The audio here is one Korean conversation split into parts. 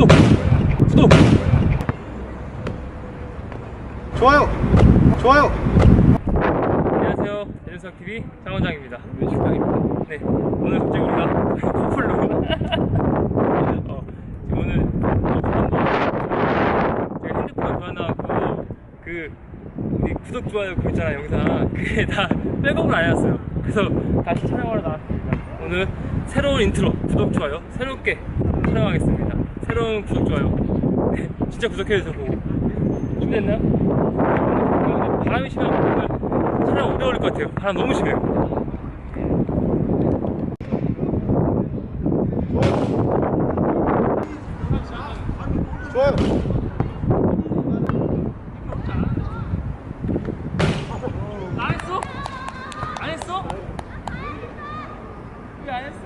구독 구독 좋아요. 좋아요. 안녕하세요. 대전석 TV 장원장입니다. 외식당입니다. 네. 오늘 갑자기 우리가 커플로. 어, 지금 오늘 커플 한번 제가 핸드폰 교환하고 그 우리 구독 좋아요 그거 있잖아 영상. 그게 다 백업을 안 해놨어요. 그래서 다시 촬영하러 나왔습니다. 오늘 새로운 인트로 구독 좋아요 새롭게 촬영하겠습니다 새로운 구독 좋아요 네 진짜 구독해주셔서 준비됐나요? 바람이 심하면 오늘 촬영 오래 걸릴 것 같아요. 바람 너무 심해요. 안 했어? 안 했어? 왜 안 했어?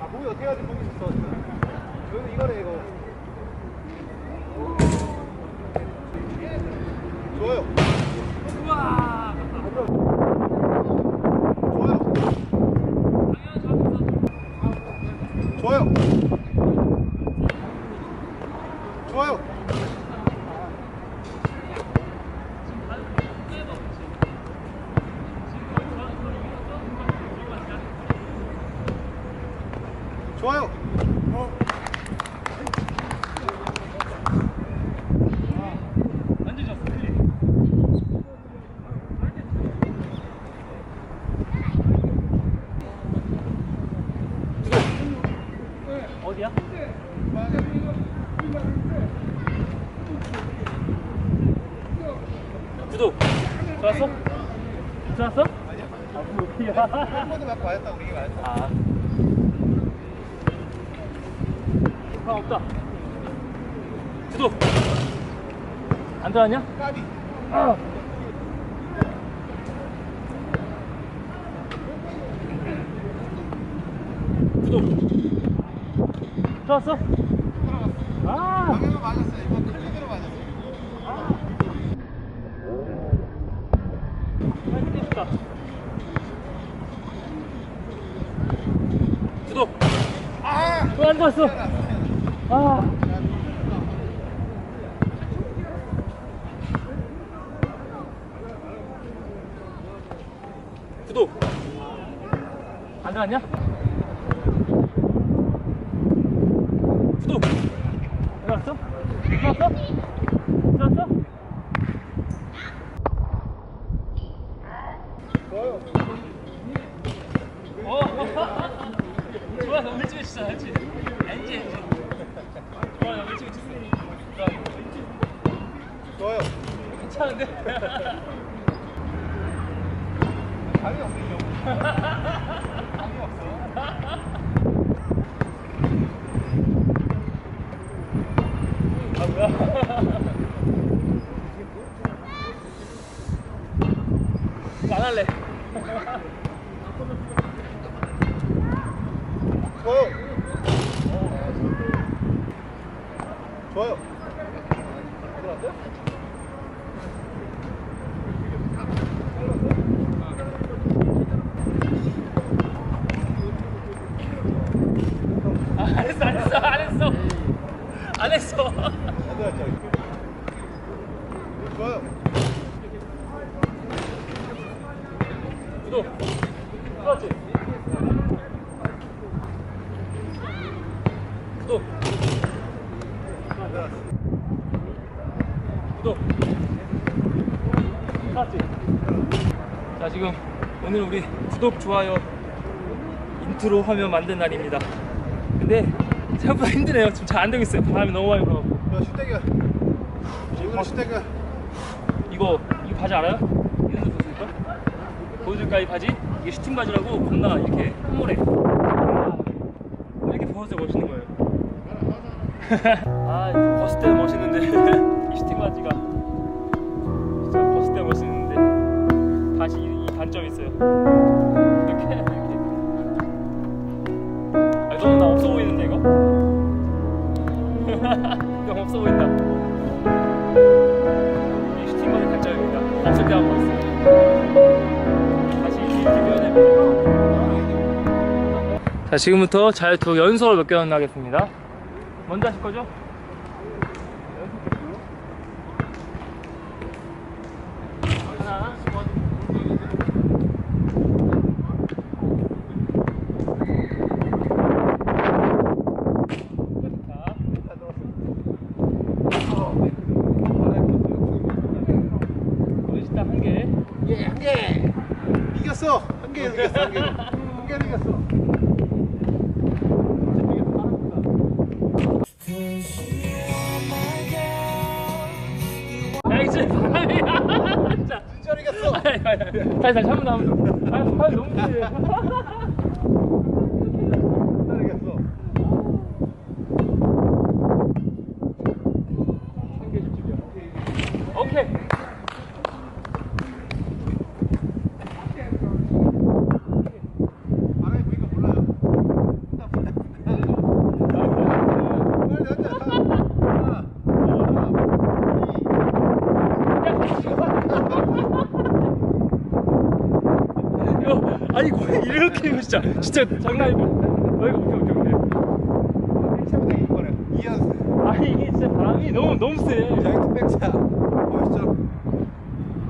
아, 보기 어떻게 해야지 보기 있어. 여기는 이거네, 이거. 좋아요. 우와! 좋아요. 좋아요. 좋아요. 좋아요. 완전 좋았어. 그지? 어디야? 구독. 좋았어? 좋았어? 아, 뭐야? 한 번도 없다. 구독. 안 들어왔냐? 까비. 아. 구독. 들어왔어? 아. 방향은 맞았어. 이거 클릭으로 맞았어. 빨리 싶다. 구독. 아! 또안 들어왔어. 아. 구독. 안 들어왔냐? 구독. 들어왔어? 들어왔어? 들어왔어? 어. 좋아, 너 일찍 알지? 알지, 알지. 좋아, 너 일찍 치자. 좋아요. 괜찮은데? 감이 없네, 감이 없어. 아, 뭐야? 안 할래. 좋아요. 좋아요. 들어왔어요? 안 했어? 좋아요. 구독. 그렇지. 구독. 들어왔어. 구독. 그렇지. 자, 지금 오늘 우리 구독, 좋아요, 인트로 화면 만든 날입니다. 근데 생각보다 힘드네요. 지금 잘 안 되고 있어요. 바람이 너무 많이 불어갖고. 야, 슈대결. 오늘 슈대결. 이거 이 바지 알아요? 거 보여줄까? 보여줄까 이 바지? 이게 슈팅 바지라고 겁나 이렇게 콧물에 이렇게 벗을 때 멋있는 거예요. 아 이거 벗을 때 멋있는데 이 바지가 진짜 벗을 때 멋있는데 다시 이, 이 단점이 있어요. 이렇게 이렇게. 아 너무 나 없어 보이는데 이거? 너무 없어 보인다. 이 슈팅 바지 단점입니다. 없을 때 한번 있어요. 다시 비벼내고. 자 지금부터 자유투 연속으로 몇 개만 하겠습니다. 먼저 하실 거죠? 하나, 자, 멋있다 한 개. 예, 한 개. 이겼어. 한 개 이겼어. 한 개. 한 개는 이겼어. 진짜 바람이야. 진짜. 이겼어. 아니, 아니, 아니. 다시 다시 한번 더. 아, 아 너무 세. 진짜로 이겼어. 한개 집중이야. 오케이. 바람이 보니까 몰라요. 나 몰라. 빨리 앉아. 하나, 이거 아니 거의 이렇게 이거 진짜 진짜 장난 아니고. 어 이거 오케이 오케이 오케이. 백차면 돼 이번에. 이연승. 아니 이게 진짜 바람이 너무 너무 세. 자이트 백차. 멋있죠?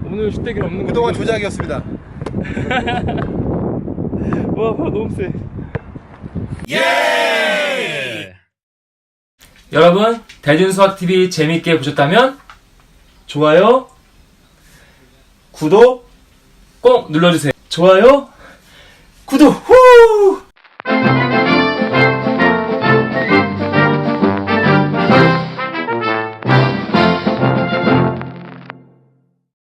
오늘 슈대기 없는 거. 그동안 조작이었습니다. 와 바람 너무 세. 여러분 대준 수학 TV 재밌게 보셨다면 좋아요, 구독 꼭 눌러주세요. 좋아요, 구독 후.